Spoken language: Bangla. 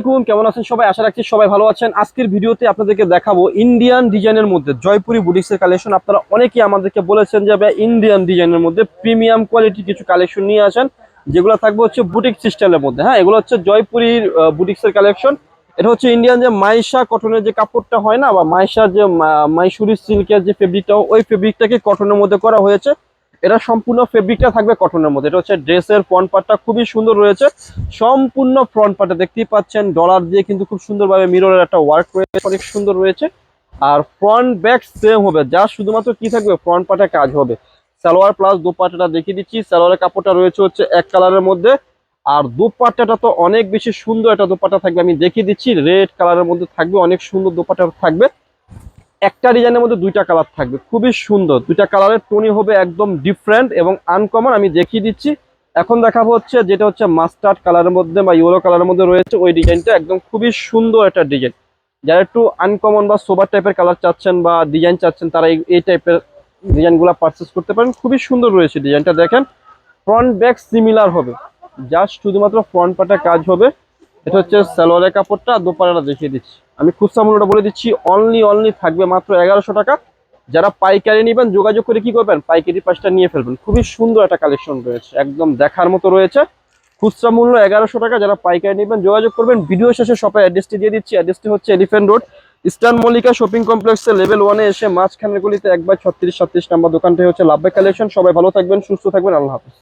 আসসালামাইকুম কেমন আছেন সবাই? আশা রাখছি সবাই ভালো আছেন। আজকের ভিডিওতে আপনাদেরকে দেখাবো ইন্ডিয়ান ডিজাইনের মধ্যে জয়পুরি বুটিক্সের কালেকশন আপনারা অনেকেই আমাদেরকে বলেছেন যে ইন্ডিয়ান ডিজাইনের মধ্যে প্রিমিয়াম কোয়ালিটি কিছু কালেকশন নিয়ে আসেন। যেগুলো থাকবে হচ্ছে বুটিক সিস্টেমের মধ্যে। হ্যাঁ এগুলো হচ্ছে জয়পুরির বুটিক্সের কালেকশন এটা হচ্ছে ইন্ডিয়ান যে মাইশা কটনের যে কাপড়টা হয় না, বা মাইশা যে মা- মাইসুরি সিল্কের যে ফেব্রিকটা ওই ফেব্রিকটাকে কটনের মধ্যে করা হয়েছে। এটা সম্পূর্ণ ফেব্রিকটা থাকবে কটনের মধ্যে। এটা হচ্ছে ড্রেসের ফ্রন্ট পার্টটা খুবই সুন্দর রয়েছে। সম্পূর্ণ ফ্রন্ট পার্টে দেখতেই পাচ্ছেন ডলার দিয়ে কিন্তু খুব সুন্দরভাবে মিররের একটা ওয়ার্ক রয়েছে, অনেক সুন্দর রয়েছে। আর ফ্রন্ট ব্যাক সেম হবে, যা শুধুমাত্র কি থাকবে? ফ্রন্ট পার্টে কাজ হবে। সালোয়ার প্লাস দোপাট্টাটা দেখিয়ে দিচ্ছি। সালোয়ারের কাপড়টা রয়েছে হচ্ছে এক কালারের মধ্যে। আর দোপাট্টাটা তো অনেক বেশি সুন্দর একটা দোপাট্টা থাকবে। আমি দেখিয়ে দিচ্ছি রেড কালারের মধ্যে থাকবে, অনেক সুন্দর দোপাট্টা থাকবে। একটা ডিজাইনের মধ্যে দুইটা কালার থাকবে। খুবই সুন্দর। দুইটা কালারের টোনই হবে একদম ডিফারেন্ট এবং আনকমন আমি দেখিয়ে দিচ্ছি। এখন দেখাবো হচ্ছে যেটা হচ্ছে মাস্টার্ড কালারের মধ্যে বা ইয়েলো কালারের মধ্যে রয়েছে। ওই ডিজাইনটা একদম খুবই সুন্দর একটা ডিজাইন যারা একটু আনকমন বা সোবার টাইপের কালার চাচ্ছেন বা ডিজাইন চাচ্ছেন, তারা এই- টাইপের ডিজাইনগুলো পারচেস করতে পারেন। খুবই সুন্দর রয়েছে ডিজাইনটা দেখেন। ফ্রন্ট ব্যাক সিমিলার হবে। জাস্ট শুধুমাত্র ফ্রন্ট পার্টে কাজ হবে। এটা হচ্ছে সালোয়ারের কাপড়টা আর দোপাড়াটা দেখিয়ে দিচ্ছি। আমি খুচরা মূল্যটা বলে দিচ্ছি অনলি অনলি থাকবে মাত্র এগারোশো টাকা। যারা পাইকারি নেবেন, যোগাযোগ করে কি করবেন? পাইকারি পাঁচটা নিয়ে ফেলবেন। খুবই সুন্দর একটা কালেকশন রয়েছে, একদম দেখার মতো রয়েছে। খুচরা মূল্য এগারোশো টাকা, যারা পাইকারি নেবেন, যোগাযোগ করবেন। ভিডিও শেষে শপের অ্যাড্রেসটি দিয়ে দিচ্ছি অ্যাড্রেসটি হচ্ছে elephant road eastern Mallika shopping কমপ্লেক্সের লেভেল ওয়ানে এসে মাঝখানের গলিতে একবার ছত্রিশ সাতত্রিশ নাম্বার দোকানটাই হচ্ছে লাভবাই কালেকশন সবাই ভালো থাকবেন, সুস্থ থাকবেন, আল্লাহ হাফিজ।